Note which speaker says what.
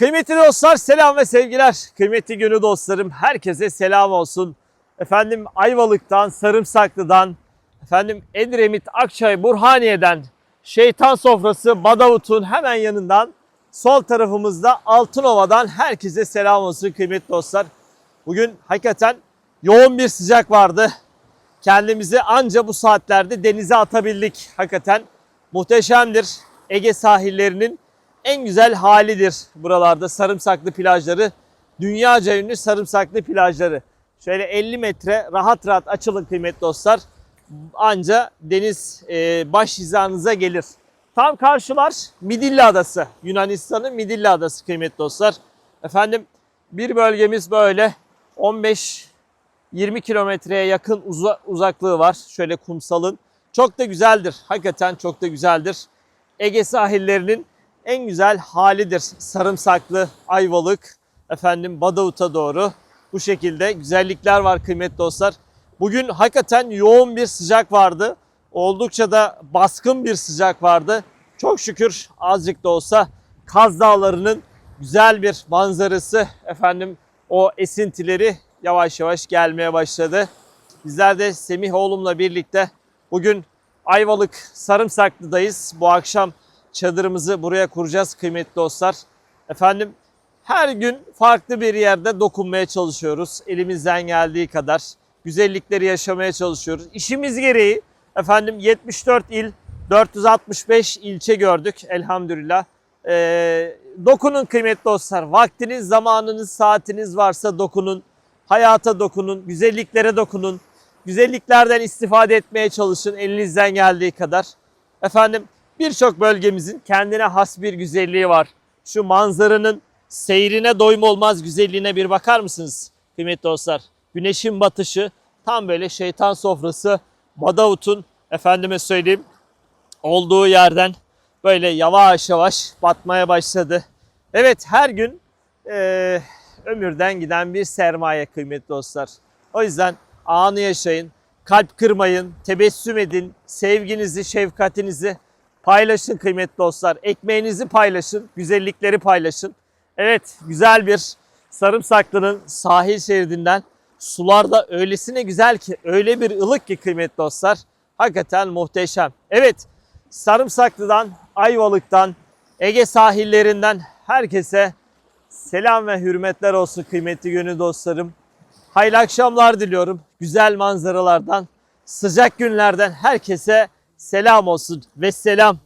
Speaker 1: Kıymetli dostlar selam ve sevgiler. Kıymetli gönül dostlarım herkese selam olsun. Efendim Ayvalık'tan, Sarımsaklı'dan, efendim Edremit, Akçay, Burhaniye'den, Şeytan Sofrası, Badavut'un hemen yanından sol tarafımızda Altınova'dan herkese selam olsun kıymetli dostlar. Bugün hakikaten yoğun bir sıcak vardı. Kendimizi anca bu saatlerde denize atabildik. Hakikaten muhteşemdir. Ege sahillerinin en güzel halidir buralarda sarımsaklı plajları. Dünyaca ünlü sarımsaklı plajları. Şöyle 50 metre rahat rahat açılın kıymetli dostlar. Anca deniz e, baş hizanıza gelir. Tam karşılar Midilli Adası. Yunanistan'ın Midilli Adası kıymetli dostlar. Efendim bir bölgemiz böyle 15 20 kilometreye yakın uza- uzaklığı var. Şöyle kumsalın. Çok da güzeldir. Hakikaten çok da güzeldir. Ege sahillerinin en güzel halidir. Sarımsaklı, Ayvalık, efendim Badavut'a doğru bu şekilde güzellikler var kıymetli dostlar. Bugün hakikaten yoğun bir sıcak vardı. Oldukça da baskın bir sıcak vardı. Çok şükür azıcık da olsa Kaz Dağları'nın güzel bir manzarası efendim o esintileri yavaş yavaş gelmeye başladı. Bizler de Semih oğlumla birlikte bugün Ayvalık Sarımsaklı'dayız. Bu akşam çadırımızı buraya kuracağız kıymetli dostlar. Efendim her gün farklı bir yerde dokunmaya çalışıyoruz. Elimizden geldiği kadar güzellikleri yaşamaya çalışıyoruz. İşimiz gereği efendim 74 il, 465 ilçe gördük elhamdülillah. Ee, dokunun kıymetli dostlar. Vaktiniz, zamanınız, saatiniz varsa dokunun. Hayata dokunun, güzelliklere dokunun. Güzelliklerden istifade etmeye çalışın elinizden geldiği kadar. Efendim birçok bölgemizin kendine has bir güzelliği var. Şu manzaranın seyrine doyum olmaz güzelliğine bir bakar mısınız kıymetli dostlar? Güneşin batışı tam böyle şeytan sofrası Badavut'un efendime söyleyeyim olduğu yerden böyle yavaş yavaş batmaya başladı. Evet her gün eee, ömürden giden bir sermaye kıymetli dostlar. O yüzden anı yaşayın, kalp kırmayın, tebessüm edin, sevginizi, şefkatinizi paylaşın kıymetli dostlar. Ekmeğinizi paylaşın, güzellikleri paylaşın. Evet güzel bir Sarımsaklı'nın sahil şeridinden sular da öylesine güzel ki, öyle bir ılık ki kıymetli dostlar. Hakikaten muhteşem. Evet Sarımsaklı'dan, Ayvalık'tan, Ege sahillerinden herkese selam ve hürmetler olsun kıymetli gönül dostlarım. Hayırlı akşamlar diliyorum. Güzel manzaralardan, sıcak günlerden herkese selam olsun ve selam.